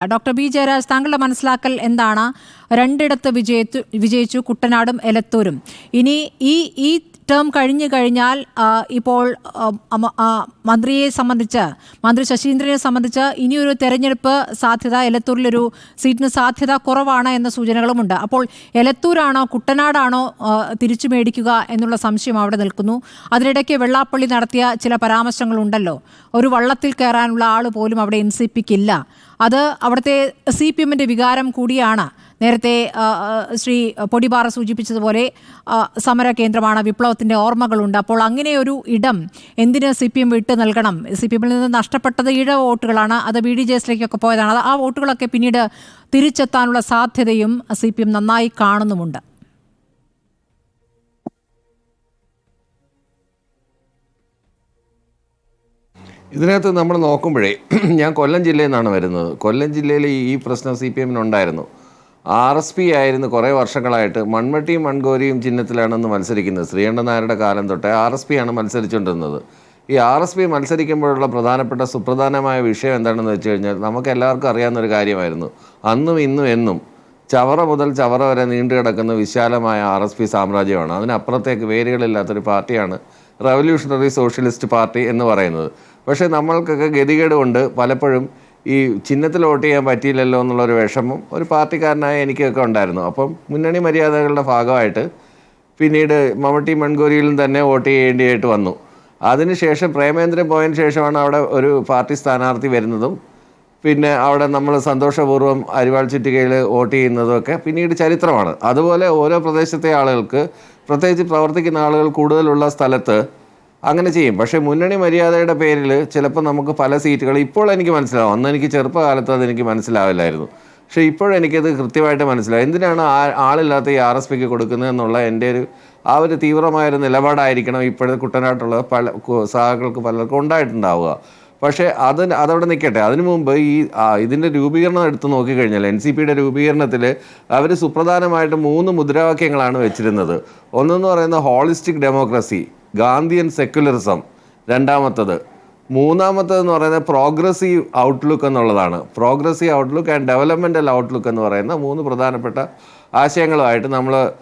Doctor B Jayaraj താങ്കളുടെ മനസ്സിലാക്കൽ എന്താണ്? രണ്ടിടത്ത് വിജയിച്ചു വിജയിച്ചു കുട്ടനാടും എലത്തൂരും. ഇനി ഈ ഈ ടേം കഴിഞ്ഞു കഴിഞ്ഞാൽ ഇപ്പോൾ മന്ത്രിയെ സംബന്ധിച്ച് മന്ത്രി ശശീന്ദ്രനെ സംബന്ധിച്ച് ഇനിയൊരു തെരഞ്ഞെടുപ്പ് സാധ്യത എലത്തൂരിലൊരു സീറ്റിന് സാധ്യത കുറവാണ് എന്ന സൂചനകളുമുണ്ട്. അപ്പോൾ എലത്തൂരാണോ കുട്ടനാടാണോ തിരിച്ചു മേടിക്കുക എന്നുള്ള സംശയം അവിടെ നിൽക്കുന്നു. അതിനിടയ്ക്ക് വെള്ളാപ്പള്ളി നടത്തിയ ചില പരാമർശങ്ങളുണ്ടല്ലോ. ഒരു വള്ളത്തിൽ കയറാനുള്ള ആൾ പോലും അവിടെ എൻ സി പിക്കില്ല. അത് അവിടുത്തെ സി പി എമ്മിന്റെ വികാരം കൂടിയാണ്. നേരത്തെ ശ്രീ പൊടിപാറ സൂചിപ്പിച്ചതുപോലെ സമര കേന്ദ്രമാണ് വിപ്ലവത്തിന്റെ ഓർമ്മകളുണ്ട്. അപ്പോൾ അങ്ങനെയൊരു ഇടം എന്തിന് സി പി എം വിട്ട് നൽകണം? സി പി എമ്മിൽ നിന്ന് നഷ്ടപ്പെട്ടത് ഇഴ വോട്ടുകളാണ്. അത് ബി ഡി ജെ എസിലേക്കൊക്കെ പോയതാണ് ആ വോട്ടുകളൊക്കെ പിന്നീട് തിരിച്ചെത്താനുള്ള സാധ്യതയും സി പി എം നന്നായി കാണുന്നുമുണ്ട്. ഇതിനകത്ത് നമ്മൾ നോക്കുമ്പോഴേ ഞാൻ കൊല്ലം ജില്ലയിൽ നിന്നാണ് വരുന്നത്. കൊല്ലം ജില്ലയിൽ ഈ പ്രശ്നം സി പി എമ്മിനുണ്ടായിരുന്നു ആർ എസ് പി ആയിരുന്നു കുറേ വർഷങ്ങളായിട്ട്. മൺമട്ടിയും മൺകോരിയും ചിഹ്നത്തിലാണെന്ന് മത്സരിക്കുന്നത്. ശ്രീകണ്ഠൻ നായരുടെ കാലം തൊട്ടേ ആർ എസ് പി ആണ് മത്സരിച്ചുകൊണ്ടിരുന്നത്. ഈ ആർ എസ് പി മത്സരിക്കുമ്പോഴുള്ള പ്രധാനപ്പെട്ട സുപ്രധാനമായ വിഷയം എന്താണെന്ന് വെച്ച് കഴിഞ്ഞാൽ നമുക്ക് എല്ലാവർക്കും അറിയാവുന്ന ഒരു കാര്യമായിരുന്നു. അന്നും ഇന്നും എന്നും ചവറ മുതൽ ചവറ വരെ നീണ്ടു കിടക്കുന്ന വിശാലമായ ആർ എസ് പി സാമ്രാജ്യമാണ്. അതിനപ്പുറത്തേക്ക് വേരുകളില്ലാത്തൊരു പാർട്ടിയാണ് റവല്യൂഷണറി സോഷ്യലിസ്റ്റ് പാർട്ടി എന്ന് പറയുന്നത്. പക്ഷേ നമ്മൾക്കൊക്കെ ഗതികേട് കൊണ്ട് പലപ്പോഴും ഈ ചിഹ്നത്തിൽ വോട്ട് ചെയ്യാൻ പറ്റിയില്ലല്ലോ എന്നുള്ളൊരു വിഷമം ഒരു പാർട്ടിക്കാരനായ എനിക്കൊക്കെ ഉണ്ടായിരുന്നു. അപ്പം മുന്നണി മര്യാദകളുടെ ഭാഗമായിട്ട് പിന്നീട് മമ്മട്ടി മൺകോരിയിലും തന്നെ വോട്ട് ചെയ്യേണ്ടിയായിട്ട് വന്നു. അതിനുശേഷം പ്രേമേന്ദ്രൻ പോയതിന് ശേഷമാണ് അവിടെ ഒരു പാർട്ടി സ്ഥാനാർത്ഥി വരുന്നതും. പിന്നെ അവിടെ നമ്മൾ സന്തോഷപൂർവം അരിവാൾ ചുറ്റികയിൽ വോട്ട് ചെയ്യുന്നതൊക്കെ പിന്നീട് ചരിത്രമാണ്. അതുപോലെ ഓരോ പ്രദേശത്തെ ആളുകൾക്ക് പ്രത്യേകിച്ച് പ്രവർത്തിക്കുന്ന ആളുകൾ കൂടുതലുള്ള സ്ഥലത്ത് അങ്ങനെ ചെയ്യും. പക്ഷേ മുന്നണി മര്യാദയുടെ പേരിൽ ചിലപ്പോൾ നമുക്ക് പല സീറ്റുകൾ ഇപ്പോൾ എനിക്ക് മനസ്സിലാവും. അന്ന് എനിക്ക് ചെറുപ്പകാലത്ത് അതെനിക്ക് മനസ്സിലാവില്ലായിരുന്നു. പക്ഷേ ഇപ്പോഴെനിക്കത് കൃത്യമായിട്ട് മനസ്സിലാവും. എന്തിനാണ് ആ ആളില്ലാത്ത ഈ ആർ എസ് പിക്ക് കൊടുക്കുന്നത് എന്നുള്ള എന്റെ ഒരു ആ ഒരു തീവ്രമായൊരു നിലപാടായിരിക്കണം ഇപ്പോഴത്തെ കുട്ടനാട്ടുള്ള പല സഹാക്കൾക്ക് പലർക്കും ഉണ്ടായിട്ടുണ്ടാവുക. പക്ഷേ അത് അതവിടെ നിൽക്കട്ടെ അതിനു മുമ്പ് ഈ ഇതിന്റെ രൂപീകരണം എടുത്ത് നോക്കിക്കഴിഞ്ഞാൽ എൻ സി പിയുടെ രൂപീകരണത്തിൽ അവർ സുപ്രധാനമായിട്ട് മൂന്ന് മുദ്രാവാക്യങ്ങളാണ് വെച്ചിരുന്നത്. ഒന്നെന്ന് പറയുന്നത് ഹോളിസ്റ്റിക് ഡെമോക്രസി. ഗാന്ധിയൻ സെക്യുലറിസം രണ്ടാമത്തത്. മൂന്നാമത്തേതെന്ന് പറയുന്നത് പ്രോഗ്രസീവ് ഔട്ട്ലുക്ക് എന്നുള്ളതാണ്. Progressive outlook and developmental outlook എന്ന് പറയുന്ന മൂന്ന് പ്രധാനപ്പെട്ട ആശയങ്ങളുമായിട്ട് നമ്മൾ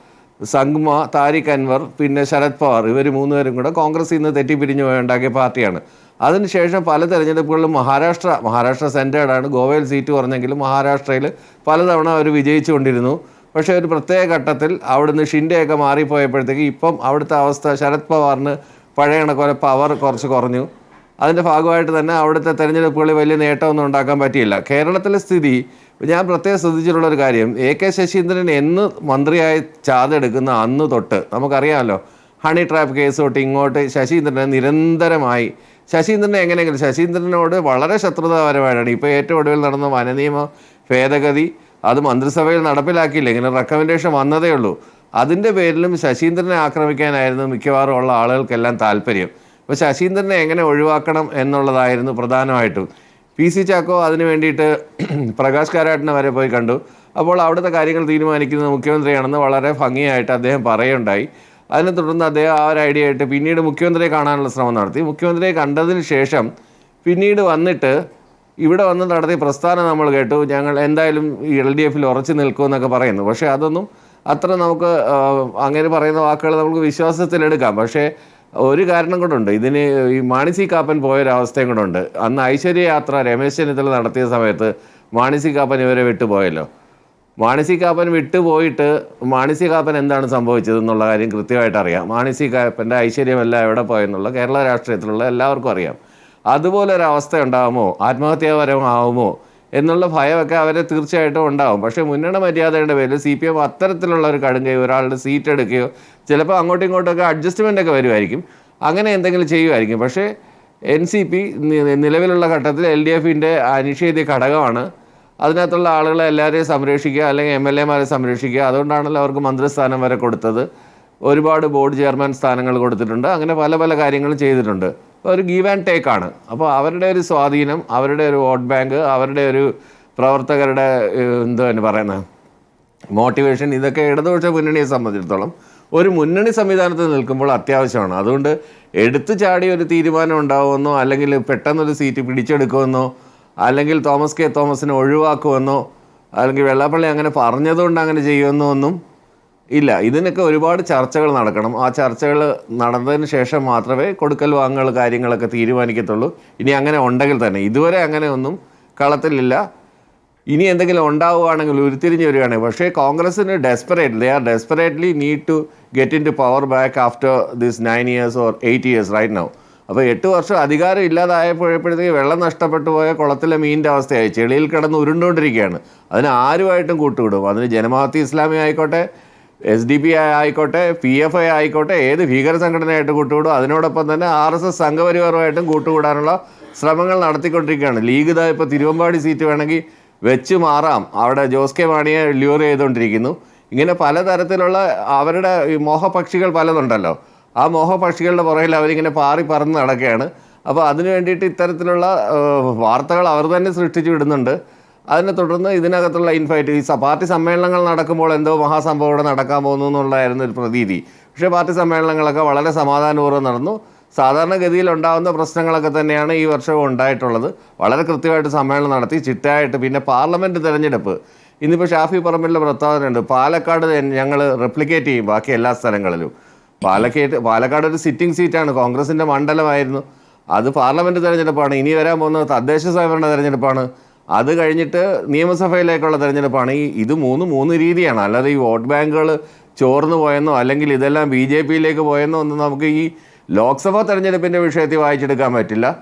സംഗ്മ താരിഖ് അൻവർ പിന്നെ ശരത് പവാർ ഇവർ മൂന്നുപേരും കൂടെ കോൺഗ്രസിൽ നിന്ന് തെറ്റിപ്പിരിഞ്ഞ് പോയി ഉണ്ടാക്കിയ പാർട്ടിയാണ്. അതിനുശേഷം പല തെരഞ്ഞെടുപ്പുകളിലും മഹാരാഷ്ട്ര മഹാരാഷ്ട്ര സെന്റേഡാണ് ഗോവയിൽ സീറ്റ് കുറഞ്ഞെങ്കിലും മഹാരാഷ്ട്രയിൽ പലതവണ അവർ വിജയിച്ചുകൊണ്ടിരുന്നു. പക്ഷേ ഒരു പ്രത്യേക ഘട്ടത്തിൽ അവിടുന്ന് ഷിൻഡെയൊക്കെ മാറിപ്പോയപ്പോഴത്തേക്ക് ഇപ്പം അവിടുത്തെ അവസ്ഥ ശരത് പവാറിന് പഴയ കണക്കോലെ പവർ കുറച്ച് കുറഞ്ഞു. അതിന്റെ ഭാഗമായിട്ട് തന്നെ അവിടുത്തെ തെരഞ്ഞെടുപ്പുകളിൽ വലിയ നേട്ടമൊന്നും ഉണ്ടാക്കാൻ പറ്റിയില്ല. കേരളത്തിലെ സ്ഥിതി ഞാൻ പ്രത്യേകം ശ്രദ്ധിച്ചിട്ടുള്ള ഒരു കാര്യം. എ കെ ശശീന്ദ്രൻ എന്ന് മന്ത്രിയായി ചാതെടുക്കുന്ന അന്ന് തൊട്ട് നമുക്കറിയാമല്ലോ ഹണി ട്രാപ്പ് കേസ് തൊട്ട് ഇങ്ങോട്ട് ശശീന്ദ്രനെ നിരന്തരമായി. ശശീന്ദ്രനെ എങ്ങനെയെങ്കിലും ശശീന്ദ്രനോട് വളരെ ശത്രുതാപരമായിട്ടാണ് ഇപ്പോൾ ഏറ്റവും ഒടുവിൽ നടന്ന വനനിയമ ഭേദഗതി അത് മന്ത്രിസഭയിൽ നടപ്പിലാക്കിയില്ല. ഇങ്ങനെ റെക്കമെൻഡേഷൻ വന്നതേ ഉള്ളൂ. അതിന്റെ പേരിലും ശശീന്ദ്രനെ ആക്രമിക്കാനായിരുന്നു മിക്കവാറും ഉള്ള ആളുകൾക്കെല്ലാം താല്പര്യം. അപ്പോൾ ശശീന്ദ്രനെ എങ്ങനെ ഒഴിവാക്കണം എന്നുള്ളതായിരുന്നു പ്രധാനമായിട്ടും. പി സി ചാക്കോ അതിന് വേണ്ടിയിട്ട് പ്രകാശ് കാരാട്ടിനെ വരെ പോയി കണ്ടു. അപ്പോൾ അവിടുത്തെ കാര്യങ്ങൾ തീരുമാനിക്കുന്നത് മുഖ്യമന്ത്രിയാണെന്ന് വളരെ ഭംഗിയായിട്ട് അദ്ദേഹം പറയുണ്ടായി അതിനെ തുടർന്ന് അദ്ദേഹം ആ ഒരു ഐഡിയ ആയിട്ട് പിന്നീട് മുഖ്യമന്ത്രിയെ കാണാനുള്ള ശ്രമം നടത്തി. മുഖ്യമന്ത്രിയെ കണ്ടതിന് ശേഷം പിന്നീട് വന്നിട്ട് ഇവിടെ വന്ന് നടത്തിയ പ്രസ്ഥാനം നമ്മൾ കേട്ടു. ഞങ്ങൾ എന്തായാലും എൽ ഡി എഫിൽ ഉറച്ചു നിൽക്കുമെന്നൊക്കെ പറയുന്നു. പക്ഷേ അതൊന്നും അത്ര നമുക്ക് അങ്ങനെ പറയുന്ന വാക്കുകൾ നമുക്ക് വിശ്വാസത്തിലെടുക്കാം പക്ഷേ ഒരു കാരണം കൊണ്ടുണ്ട് ഇതിന് ഈ മാണിസി കാപ്പൻ പോയൊരവസ്ഥയും ഉണ്ട്. അന്ന് ഐശ്വര്യ യാത്ര രമേശ് ചെന്നിത്തല നടത്തിയ സമയത്ത് മാണിസി കാപ്പൻ ഇവരെ വിട്ടുപോയല്ലോ. മാണിസി കാപ്പൻ വിട്ടുപോയിട്ട് മാണിസി കാപ്പൻ എന്താണ് സംഭവിച്ചതെന്നുള്ള കാര്യം കൃത്യമായിട്ട് അറിയാം. മാണിസി കാപ്പന്റെ ഐശ്വര്യമല്ല എവിടെ പോയെന്നുള്ള കേരള രാഷ്ട്രീയത്തിലുള്ള എല്ലാവർക്കും അറിയാം. അതുപോലെ ഒരു അവസ്ഥ ഉണ്ടാകുമോ ആത്മഹത്യാപരമാവുമോ? എന്നുള്ള ഭയമൊക്കെ അവരെ തീർച്ചയായിട്ടും ഉണ്ടാവും. പക്ഷേ മുന്നണ മര്യാദയുടെ പേരിൽ സി പി എം അത്തരത്തിലുള്ള ഒരു കടുങ്കൈ ഒരാളുടെ സീറ്റ് എടുക്കുകയോ ചിലപ്പോൾ അങ്ങോട്ടും ഇങ്ങോട്ടൊക്കെ അഡ്ജസ്റ്റ്മെന്റ് ഒക്കെ വരുമായിരിക്കും. അങ്ങനെ എന്തെങ്കിലും ചെയ്യുമായിരിക്കും. പക്ഷേ എൻ സി പി നിലവിലുള്ള ഘട്ടത്തിൽ എൽ ഡി എഫിന്റെ അനിഷേധ്യ ഘടകമാണ്. അതിനകത്തുള്ള ആളുകളെ എല്ലാവരെയും സംരക്ഷിക്കുക അല്ലെങ്കിൽ എം എൽ എമാരെ സംരക്ഷിക്കുക. അതുകൊണ്ടാണല്ലോ അവർക്ക് മന്ത്രിസ്ഥാനം വരെ കൊടുത്തത്. ഒരുപാട് ബോർഡ് ചെയർമാൻ സ്ഥാനങ്ങൾ കൊടുത്തിട്ടുണ്ട്. അങ്ങനെ പല പല കാര്യങ്ങളും ചെയ്തിട്ടുണ്ട്. ഒരു ഗീവ് ആൻഡ് ടേക്ക് ആണ്. അപ്പോൾ അവരുടെ ഒരു സ്വാധീനം അവരുടെ ഒരു വോട്ട് ബാങ്ക് അവരുടെ ഒരു പ്രവർത്തകരുടെ എന്തോ എന്ന് പറയുന്നത് മോട്ടിവേഷൻ ഇതൊക്കെ ഇടതുപക്ഷ മുന്നണിയെ സംബന്ധിച്ചിടത്തോളം ഒരു മുന്നണി സംവിധാനത്തിൽ നിൽക്കുമ്പോൾ അത്യാവശ്യമാണ്. അതുകൊണ്ട് എടുത്തു ചാടി ഒരു തീരുമാനം ഉണ്ടാവുമെന്നോ അല്ലെങ്കിൽ പെട്ടെന്നൊരു സീറ്റ് പിടിച്ചെടുക്കുമെന്നോ അല്ലെങ്കിൽ തോമസ് കെ തോമസിനെ ഒഴിവാക്കുമെന്നോ അല്ലെങ്കിൽ വെള്ളാപ്പള്ളി അങ്ങനെ പറഞ്ഞതുകൊണ്ട് അങ്ങനെ ചെയ്യുമെന്നോ ഒന്നും ഇല്ല ഇതിനൊക്കെ ഒരുപാട് ചർച്ചകൾ നടക്കണം. ആ ചർച്ചകൾ നടന്നതിന് ശേഷം മാത്രമേ കൊടുക്കൽ വാങ്ങൽ കാര്യങ്ങളൊക്കെ തീരുമാനിക്കത്തുള്ളൂ. ഇനി അങ്ങനെ ഉണ്ടെങ്കിൽ തന്നെ. ഇതുവരെ അങ്ങനെ ഒന്നും കളത്തിലില്ല. ഇനി എന്തെങ്കിലും ഉണ്ടാവുകയാണെങ്കിൽ ഉരുത്തിരിഞ്ഞ് വരികയാണെങ്കിൽ പക്ഷേ കോൺഗ്രസിന് desperate they are desperately need to get into power back after this nine years or eight years right now അപ്പോൾ എട്ട് വർഷം അധികാരം ഇല്ലാതായപ്പോഴപ്പോഴത്തേക്ക് വെള്ളം നഷ്ടപ്പെട്ടു പോയ കുളത്തിലെ മീനിന്റെ അവസ്ഥയായി. ചെളിയിൽ കിടന്ന് ഉരുണ്ടുകൊണ്ടിരിക്കുകയാണ്. അതിന് ആരുമായിട്ടും കൂട്ടുവിടും. അതിന് ജനമാഹത്തി ഇസ്ലാമി ആയിക്കോട്ടെ എസ് ഡി പി ആയിക്കോട്ടെ പി എഫ് ഐ ആയിക്കോട്ടെ ഏത് ഭീകര സംഘടനയായിട്ട് കൂട്ടുകൂടും അതിനോടൊപ്പം തന്നെ ആർ എസ് എസ് സംഘപരിവാറുമായിട്ടും കൂട്ടുകൂടാനുള്ള ശ്രമങ്ങൾ നടത്തിക്കൊണ്ടിരിക്കുകയാണ്. ലീഗ് ഇതാ ഇപ്പോൾ തിരുവമ്പാടി സീറ്റ് വേണമെങ്കിൽ വെച്ച് മാറാം. അവിടെ ജോസ് കെ മാണിയെ ല്യൂർ ചെയ്തുകൊണ്ടിരിക്കുന്നു. ഇങ്ങനെ പലതരത്തിലുള്ള അവരുടെ ഈ മോഹപക്ഷികൾ പലതുണ്ടല്ലോ. ആ മോഹപക്ഷികളുടെ പുറകിൽ അവരിങ്ങനെ പാറി പറന്ന് നടക്കുകയാണ്. അപ്പോൾ അതിന് വേണ്ടിയിട്ട് ഇത്തരത്തിലുള്ള വാർത്തകൾ അവർ തന്നെ സൃഷ്ടിച്ചു വിടുന്നുണ്ട്. അതിനെ തുടർന്ന് ഇതിനകത്തുള്ള ഇൻഫൈറ്റ് ഈ പാർട്ടി സമ്മേളനങ്ങൾ നടക്കുമ്പോൾ എന്തോ മഹാസംഭവം ഇവിടെ നടക്കാൻ പോകുന്നു എന്നുള്ളതായിരുന്നു ഒരു പ്രതീതി. പക്ഷേ പാർട്ടി സമ്മേളനങ്ങളൊക്കെ വളരെ സമാധാനപൂർവം നടന്നു. സാധാരണഗതിയിൽ ഉണ്ടാകുന്ന പ്രശ്നങ്ങളൊക്കെ തന്നെയാണ് ഈ വർഷവും ഉണ്ടായിട്ടുള്ളത്. വളരെ കൃത്യമായിട്ട് സമ്മേളനം നടത്തി ചിട്ടയായിട്ട് പിന്നെ പാർലമെന്റ് തിരഞ്ഞെടുപ്പ്. ഇന്നിപ്പോൾ ഷാഫി പറമ്പിലെ പ്രസ്താവനയുണ്ട് പാലക്കാട് ഞങ്ങൾ റെപ്ലിക്കേറ്റ് ചെയ്യും ബാക്കി എല്ലാ സ്ഥലങ്ങളിലും. പാലക്കേറ്റ് പാലക്കാട് ഒരു സിറ്റിംഗ് സീറ്റാണ് കോൺഗ്രസിന്റെ മണ്ഡലമായിരുന്നു. അത് പാർലമെന്റ് തിരഞ്ഞെടുപ്പാണ് ഇനി വരാൻ പോകുന്നത് തദ്ദേശ സ്വയംഭരണ തിരഞ്ഞെടുപ്പാണ്. അത് കഴിഞ്ഞിട്ട് നിയമസഭയിലേക്കുള്ള തെരഞ്ഞെടുപ്പാണ്. ഈ ഇത് മൂന്ന് മൂന്ന് രീതിയാണ്. അല്ലാതെ ഈ വോട്ട് ബാങ്കുകൾ ചോർന്നു പോയെന്നോ അല്ലെങ്കിൽ ഇതെല്ലാം ബി ജെ പിയിലേക്ക് പോയെന്നോ ഒന്നും നമുക്ക് ഈ ലോക്സഭാ തെരഞ്ഞെടുപ്പിന്റെ വിഷയത്തിൽ വായിച്ചെടുക്കാൻ പറ്റില്ല.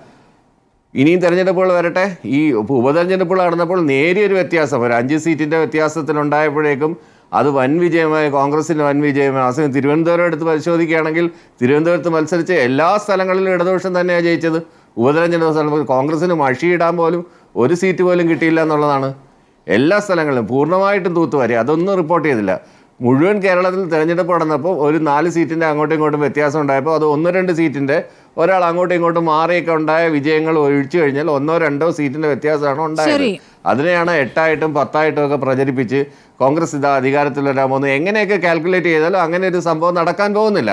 ഇനിയും തെരഞ്ഞെടുപ്പുകൾ വരട്ടെ. ഈ ഉപതെരഞ്ഞെടുപ്പുകൾ നടന്നപ്പോൾ നേരിയൊരു വ്യത്യാസം. ഒരു അഞ്ച് സീറ്റിന്റെ വ്യത്യാസത്തിലുണ്ടായപ്പോഴേക്കും അത് വൻ വിജയമായി കോൺഗ്രസിന് വൻ വിജയമായി. അസമയം തിരുവനന്തപുരം എടുത്ത് പരിശോധിക്കുകയാണെങ്കിൽ തിരുവനന്തപുരത്ത് മത്സരിച്ച് എല്ലാ സ്ഥലങ്ങളിലും ഇടതുപക്ഷം തന്നെയാണ് ജയിച്ചത്. ഉപതെരഞ്ഞെടുപ്പ് കോൺഗ്രസിന് മഷിയിടാൻ പോലും ഒരു സീറ്റ് പോലും കിട്ടിയില്ല എന്നുള്ളതാണ് എല്ലാ സ്ഥലങ്ങളിലും പൂർണമായിട്ടും തൂത്ത് തൂത്തുവാരി അതൊന്നും റിപ്പോർട്ട് ചെയ്തില്ല. മുഴുവൻ കേരളത്തിൽ തിരഞ്ഞെടുപ്പ് നടന്നപ്പോൾ ഒരു നാല് സീറ്റിന്റെ അങ്ങോട്ടും ഇങ്ങോട്ടും വ്യത്യാസം ഉണ്ടായപ്പോൾ അത് ഒന്ന് രണ്ട് സീറ്റിന്റെ ഒരാൾ അങ്ങോട്ടും ഇങ്ങോട്ടും മാറിയൊക്കെ ഉണ്ടായ വിജയങ്ങൾ ഒഴിച്ചു കഴിഞ്ഞാൽ ഒന്നോ രണ്ടോ സീറ്റിന്റെ വ്യത്യാസമാണ് ഉണ്ടായത്. അതിനെയാണ് എട്ടായിട്ടും പത്തായിട്ടും ഒക്കെ പ്രചരിപ്പിച്ച് കോൺഗ്രസ് ഇതാ അധികാരത്തിൽ വരാൻ പോകുന്നത് എങ്ങനെയൊക്കെ കാൽക്കുലേറ്റ് ചെയ്താലും അങ്ങനെ ഒരു സംഭവം നടക്കാൻ പോകുന്നില്ല.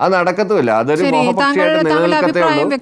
അത് നടക്കത്തുമില്ല. അതൊരു മോഹപക്ഷിയായിട്ട് നിലനിൽക്കത്തേ ഉള്ളൂ.